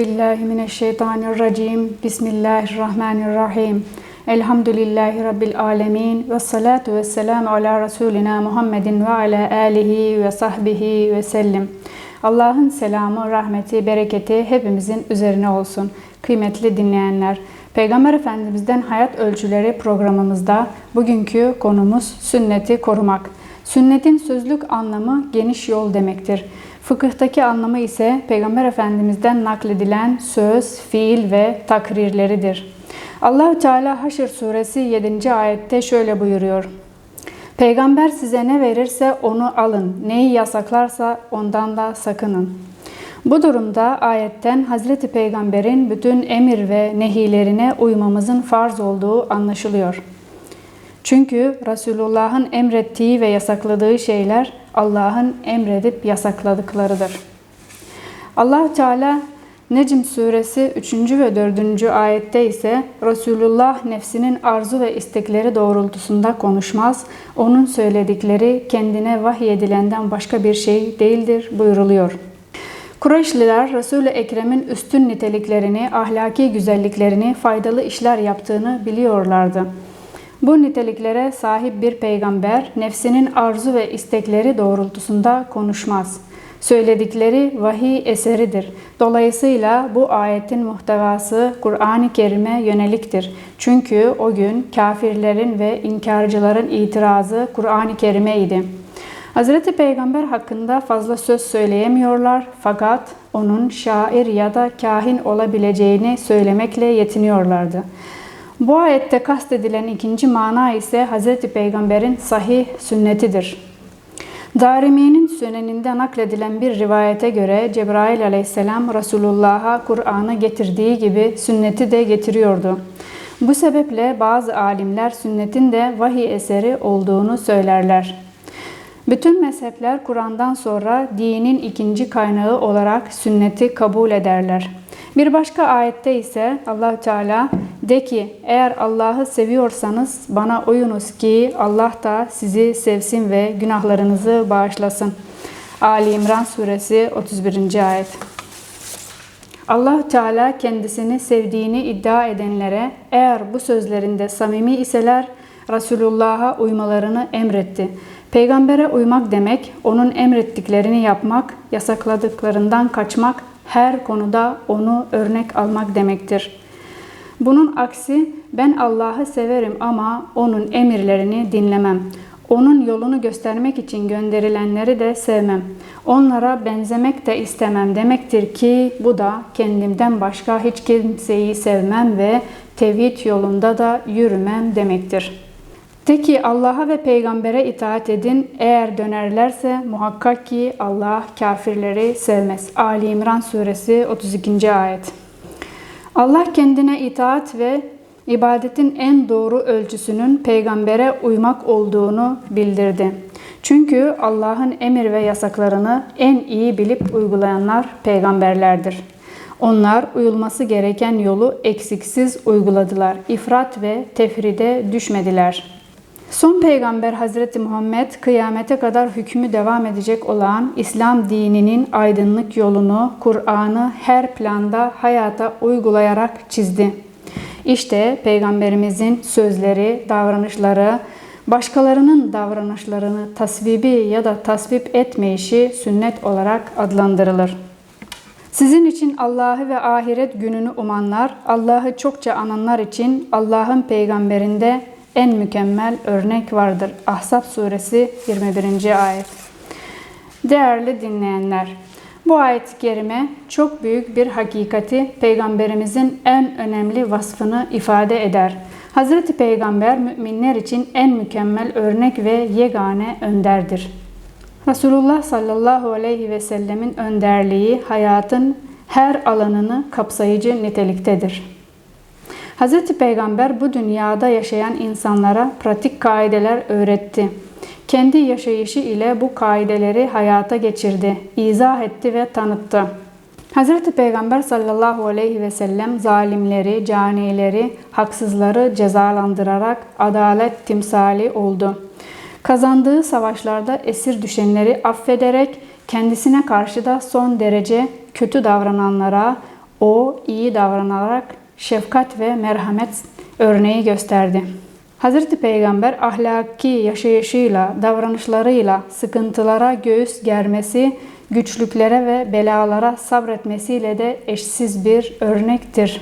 billahi mineşşeytanirracim. Bismillahirrahmanirrahim. Elhamdülillahi Rabbil alemin. Ve salatu ve selamu ala Resulina Muhammedin ve ala alihi ve sahbihi ve sellim. Allah'ın selamı, rahmeti, bereketi hepimizin üzerine olsun. Kıymetli dinleyenler, Peygamber Efendimiz'den Hayat Ölçüleri programımızda bugünkü konumuz sünneti korumak. Sünnetin sözlük anlamı geniş yol demektir. Fıkıhtaki anlamı ise Peygamber Efendimiz'den nakledilen söz, fiil ve takrirleridir. Allahü Teala Haşr suresi 7. ayette şöyle buyuruyor. Peygamber size ne verirse onu alın, neyi yasaklarsa ondan da sakının. Bu durumda ayetten Hazreti Peygamber'in bütün emir ve nehilerine uymamızın farz olduğu anlaşılıyor. Çünkü Resulullah'ın emrettiği ve yasakladığı şeyler Allah'ın emredip yasakladıklarıdır. allah Teala Necm suresi 3. ve 4. ayette ise Resulullah nefsinin arzu ve istekleri doğrultusunda konuşmaz, onun söyledikleri kendine vahiy edilenden başka bir şey değildir buyuruluyor. Kureyşliler Resul-i Ekrem'in üstün niteliklerini, ahlaki güzelliklerini, faydalı işler yaptığını biliyorlardı. Bu niteliklere sahip bir peygamber nefsinin arzu ve istekleri doğrultusunda konuşmaz. Söyledikleri vahiy eseridir. Dolayısıyla bu ayetin muhtevası Kur'an-ı Kerim'e yöneliktir. Çünkü o gün kafirlerin ve inkarcıların itirazı Kur'an-ı Kerim'e idi. Hazreti Peygamber hakkında fazla söz söyleyemiyorlar fakat onun şair ya da kahin olabileceğini söylemekle yetiniyorlardı. Bu ayette kastedilen ikinci mana ise Hz. Peygamber'in sahih sünnetidir. Darimi'nin süneninde nakledilen bir rivayete göre Cebrail aleyhisselam Resulullah'a Kur'an'ı getirdiği gibi sünneti de getiriyordu. Bu sebeple bazı alimler sünnetin de vahiy eseri olduğunu söylerler. Bütün mezhepler Kur'an'dan sonra dinin ikinci kaynağı olarak sünneti kabul ederler. Bir başka ayette ise allah Teala de ki eğer Allah'ı seviyorsanız bana uyunuz ki Allah da sizi sevsin ve günahlarınızı bağışlasın. Ali İmran suresi 31. ayet. allah Teala kendisini sevdiğini iddia edenlere eğer bu sözlerinde samimi iseler Resulullah'a uymalarını emretti. Peygambere uymak demek, onun emrettiklerini yapmak, yasakladıklarından kaçmak, her konuda onu örnek almak demektir. Bunun aksi ben Allah'ı severim ama onun emirlerini dinlemem. Onun yolunu göstermek için gönderilenleri de sevmem. Onlara benzemek de istemem demektir ki bu da kendimden başka hiç kimseyi sevmem ve tevhid yolunda da yürümem demektir.'' De ki Allah'a ve peygambere itaat edin. Eğer dönerlerse muhakkak ki Allah kafirleri sevmez. Ali İmran suresi 32. ayet. Allah kendine itaat ve ibadetin en doğru ölçüsünün peygambere uymak olduğunu bildirdi. Çünkü Allah'ın emir ve yasaklarını en iyi bilip uygulayanlar peygamberlerdir. Onlar uyulması gereken yolu eksiksiz uyguladılar. İfrat ve tefride düşmediler.'' Son peygamber Hazreti Muhammed kıyamete kadar hükmü devam edecek olan İslam dininin aydınlık yolunu, Kur'an'ı her planda hayata uygulayarak çizdi. İşte peygamberimizin sözleri, davranışları, başkalarının davranışlarını tasvibi ya da tasvip etmeyişi sünnet olarak adlandırılır. Sizin için Allah'ı ve ahiret gününü umanlar, Allah'ı çokça ananlar için Allah'ın peygamberinde en mükemmel örnek vardır. Ahzab suresi 21. ayet. Değerli dinleyenler, bu ayet-i kerime çok büyük bir hakikati peygamberimizin en önemli vasfını ifade eder. Hazreti Peygamber müminler için en mükemmel örnek ve yegane önderdir. Resulullah sallallahu aleyhi ve sellemin önderliği hayatın her alanını kapsayıcı niteliktedir. Hz. Peygamber bu dünyada yaşayan insanlara pratik kaideler öğretti. Kendi yaşayışı ile bu kaideleri hayata geçirdi, izah etti ve tanıttı. Hz. Peygamber sallallahu aleyhi ve sellem zalimleri, canileri, haksızları cezalandırarak adalet timsali oldu. Kazandığı savaşlarda esir düşenleri affederek kendisine karşı da son derece kötü davrananlara, O iyi davranarak şefkat ve merhamet örneği gösterdi. Hazreti Peygamber ahlaki yaşayışıyla, davranışlarıyla sıkıntılara göğüs germesi, güçlüklere ve belalara sabretmesiyle de eşsiz bir örnektir.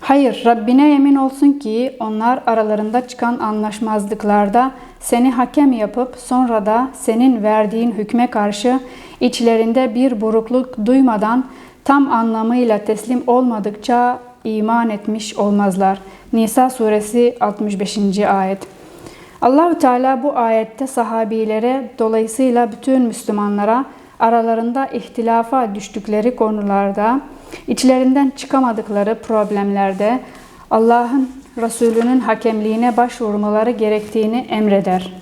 Hayır, Rabbine yemin olsun ki onlar aralarında çıkan anlaşmazlıklarda seni hakem yapıp sonra da senin verdiğin hükme karşı içlerinde bir burukluk duymadan tam anlamıyla teslim olmadıkça iman etmiş olmazlar. Nisa suresi 65. ayet. Allahü Teala bu ayette sahabilere dolayısıyla bütün Müslümanlara aralarında ihtilafa düştükleri konularda, içlerinden çıkamadıkları problemlerde Allah'ın Resulünün hakemliğine başvurmaları gerektiğini emreder.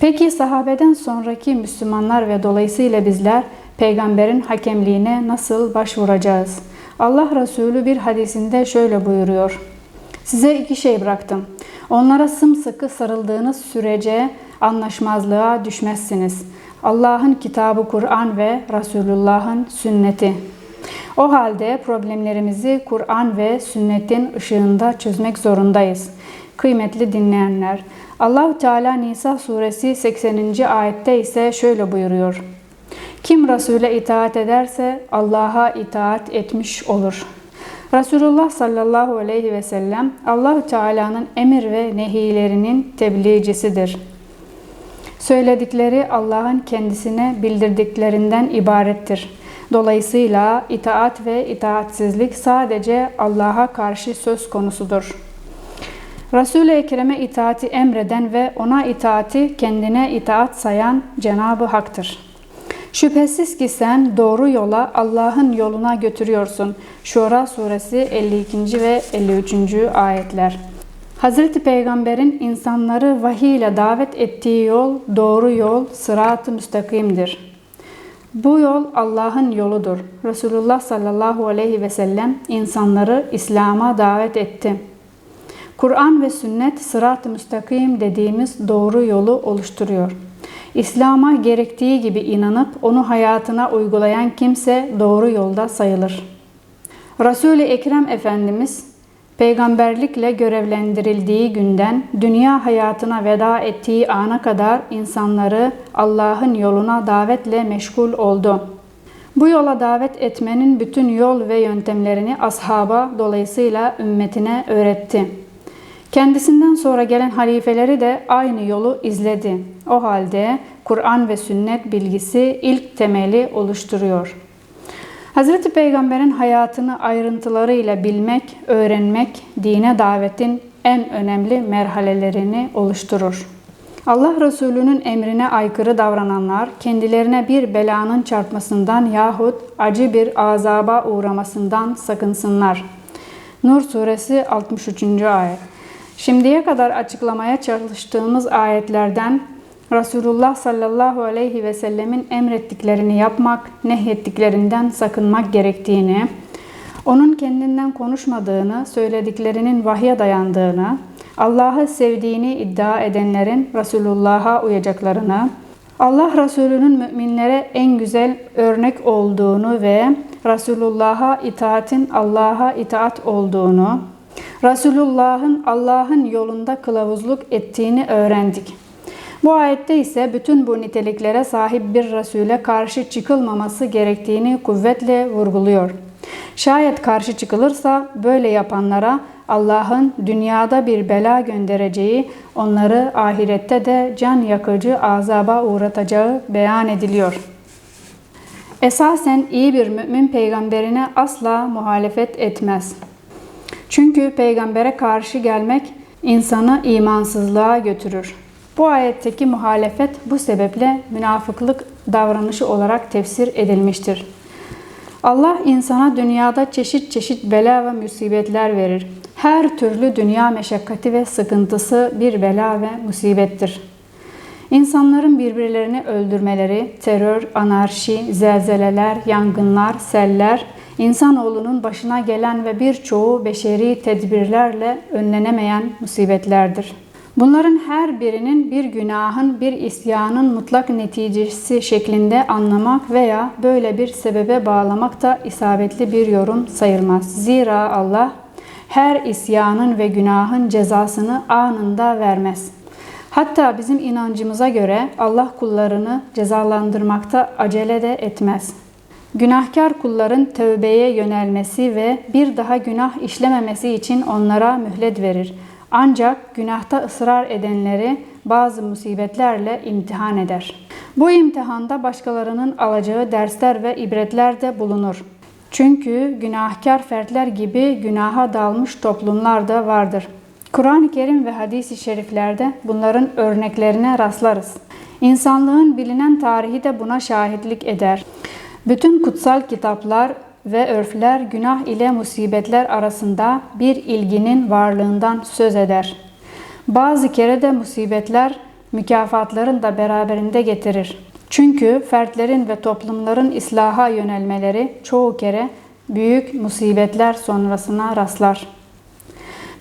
Peki sahabeden sonraki Müslümanlar ve dolayısıyla bizler peygamberin hakemliğine nasıl başvuracağız? Allah Resulü bir hadisinde şöyle buyuruyor. Size iki şey bıraktım. Onlara sımsıkı sarıldığınız sürece anlaşmazlığa düşmezsiniz. Allah'ın kitabı Kur'an ve Resulullah'ın sünneti. O halde problemlerimizi Kur'an ve sünnetin ışığında çözmek zorundayız. Kıymetli dinleyenler, Allahu Teala Nisa suresi 80. ayette ise şöyle buyuruyor. Kim Resul'e itaat ederse Allah'a itaat etmiş olur. Resulullah sallallahu aleyhi ve sellem Allahu Teala'nın emir ve nehilerinin tebliğcisidir. Söyledikleri Allah'ın kendisine bildirdiklerinden ibarettir. Dolayısıyla itaat ve itaatsizlik sadece Allah'a karşı söz konusudur. Resul-i Ekrem'e itaati emreden ve ona itaati kendine itaat sayan Cenab-ı Hak'tır. Şüphesiz ki sen doğru yola Allah'ın yoluna götürüyorsun. Şura suresi 52. ve 53. ayetler. Hazreti Peygamber'in insanları vahiy ile davet ettiği yol doğru yol sırat-ı müstakimdir. Bu yol Allah'ın yoludur. Resulullah sallallahu aleyhi ve sellem insanları İslam'a davet etti. Kur'an ve sünnet sırat-ı müstakim dediğimiz doğru yolu oluşturuyor. İslam'a gerektiği gibi inanıp onu hayatına uygulayan kimse doğru yolda sayılır. Resul-i Ekrem Efendimiz peygamberlikle görevlendirildiği günden dünya hayatına veda ettiği ana kadar insanları Allah'ın yoluna davetle meşgul oldu. Bu yola davet etmenin bütün yol ve yöntemlerini ashaba dolayısıyla ümmetine öğretti. Kendisinden sonra gelen halifeleri de aynı yolu izledi. O halde Kur'an ve sünnet bilgisi ilk temeli oluşturuyor. Hazreti Peygamber'in hayatını ayrıntılarıyla bilmek, öğrenmek dine davetin en önemli merhalelerini oluşturur. Allah Resulü'nün emrine aykırı davrananlar kendilerine bir belanın çarpmasından yahut acı bir azaba uğramasından sakınsınlar. Nur suresi 63. ayet. Şimdiye kadar açıklamaya çalıştığımız ayetlerden Resulullah sallallahu aleyhi ve sellemin emrettiklerini yapmak, nehyettiklerinden sakınmak gerektiğini, onun kendinden konuşmadığını, söylediklerinin vahye dayandığını, Allah'ı sevdiğini iddia edenlerin Resulullah'a uyacaklarını, Allah Resulü'nün müminlere en güzel örnek olduğunu ve Resulullah'a itaatin Allah'a itaat olduğunu, Resulullah'ın Allah'ın yolunda kılavuzluk ettiğini öğrendik. Bu ayette ise bütün bu niteliklere sahip bir Resul'e karşı çıkılmaması gerektiğini kuvvetle vurguluyor. Şayet karşı çıkılırsa böyle yapanlara Allah'ın dünyada bir bela göndereceği, onları ahirette de can yakıcı azaba uğratacağı beyan ediliyor. Esasen iyi bir mümin peygamberine asla muhalefet etmez. Çünkü peygambere karşı gelmek insanı imansızlığa götürür. Bu ayetteki muhalefet bu sebeple münafıklık davranışı olarak tefsir edilmiştir. Allah insana dünyada çeşit çeşit bela ve musibetler verir. Her türlü dünya meşakkati ve sıkıntısı bir bela ve musibettir. İnsanların birbirlerini öldürmeleri, terör, anarşi, zelzeleler, yangınlar, seller, insanoğlunun başına gelen ve birçoğu beşeri tedbirlerle önlenemeyen musibetlerdir. Bunların her birinin bir günahın, bir isyanın mutlak neticesi şeklinde anlamak veya böyle bir sebebe bağlamak da isabetli bir yorum sayılmaz. Zira Allah her isyanın ve günahın cezasını anında vermez. Hatta bizim inancımıza göre Allah kullarını cezalandırmakta acele de etmez. Günahkar kulların tövbeye yönelmesi ve bir daha günah işlememesi için onlara mühlet verir. Ancak günahta ısrar edenleri bazı musibetlerle imtihan eder. Bu imtihanda başkalarının alacağı dersler ve ibretler de bulunur. Çünkü günahkar fertler gibi günaha dalmış toplumlar da vardır. Kur'an-ı Kerim ve hadis-i şeriflerde bunların örneklerine rastlarız. İnsanlığın bilinen tarihi de buna şahitlik eder. Bütün kutsal kitaplar ve örfler günah ile musibetler arasında bir ilginin varlığından söz eder. Bazı kere de musibetler mükafatların da beraberinde getirir. Çünkü fertlerin ve toplumların islaha yönelmeleri çoğu kere büyük musibetler sonrasına rastlar.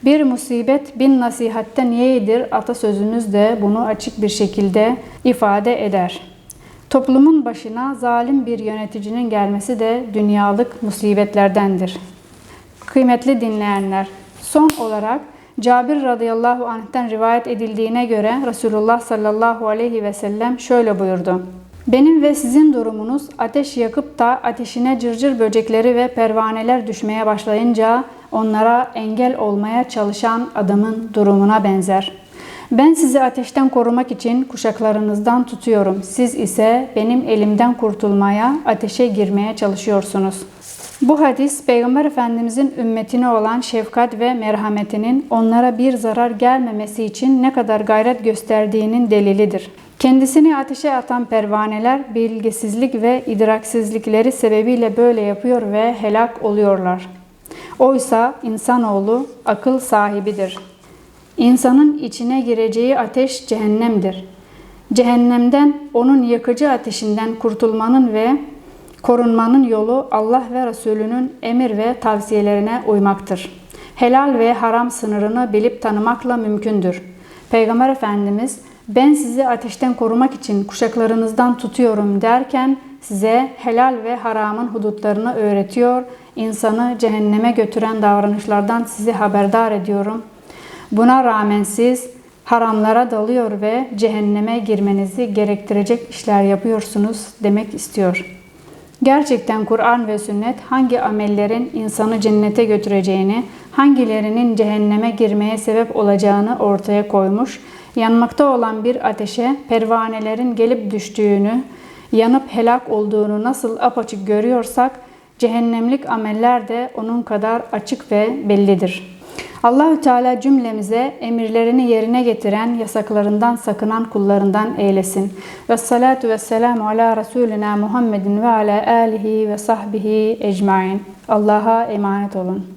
Bir musibet bin nasihatten yeğdir atasözümüz de bunu açık bir şekilde ifade eder. Toplumun başına zalim bir yöneticinin gelmesi de dünyalık musibetlerdendir. Kıymetli dinleyenler, son olarak Cabir radıyallahu anh'ten rivayet edildiğine göre Resulullah sallallahu aleyhi ve sellem şöyle buyurdu. Benim ve sizin durumunuz ateş yakıp da ateşine cırcır böcekleri ve pervaneler düşmeye başlayınca onlara engel olmaya çalışan adamın durumuna benzer. Ben sizi ateşten korumak için kuşaklarınızdan tutuyorum. Siz ise benim elimden kurtulmaya, ateşe girmeye çalışıyorsunuz. Bu hadis Peygamber Efendimizin ümmetine olan şefkat ve merhametinin onlara bir zarar gelmemesi için ne kadar gayret gösterdiğinin delilidir. Kendisini ateşe atan pervaneler bilgisizlik ve idraksizlikleri sebebiyle böyle yapıyor ve helak oluyorlar. Oysa insanoğlu akıl sahibidir. İnsanın içine gireceği ateş cehennemdir. Cehennemden onun yakıcı ateşinden kurtulmanın ve korunmanın yolu Allah ve Resulünün emir ve tavsiyelerine uymaktır. Helal ve haram sınırını bilip tanımakla mümkündür. Peygamber Efendimiz ben sizi ateşten korumak için kuşaklarınızdan tutuyorum derken size helal ve haramın hudutlarını öğretiyor, insanı cehenneme götüren davranışlardan sizi haberdar ediyorum. Buna rağmen siz haramlara dalıyor ve cehenneme girmenizi gerektirecek işler yapıyorsunuz demek istiyor. Gerçekten Kur'an ve sünnet hangi amellerin insanı cennete götüreceğini, hangilerinin cehenneme girmeye sebep olacağını ortaya koymuş, yanmakta olan bir ateşe pervanelerin gelip düştüğünü, yanıp helak olduğunu nasıl apaçık görüyorsak, cehennemlik ameller de onun kadar açık ve bellidir. Allahü Teala cümlemize emirlerini yerine getiren, yasaklarından sakınan kullarından eylesin. Ve salatu ve selamu ala Resulina Muhammedin ve ala alihi ve sahbihi ecmain. Allah'a emanet olun.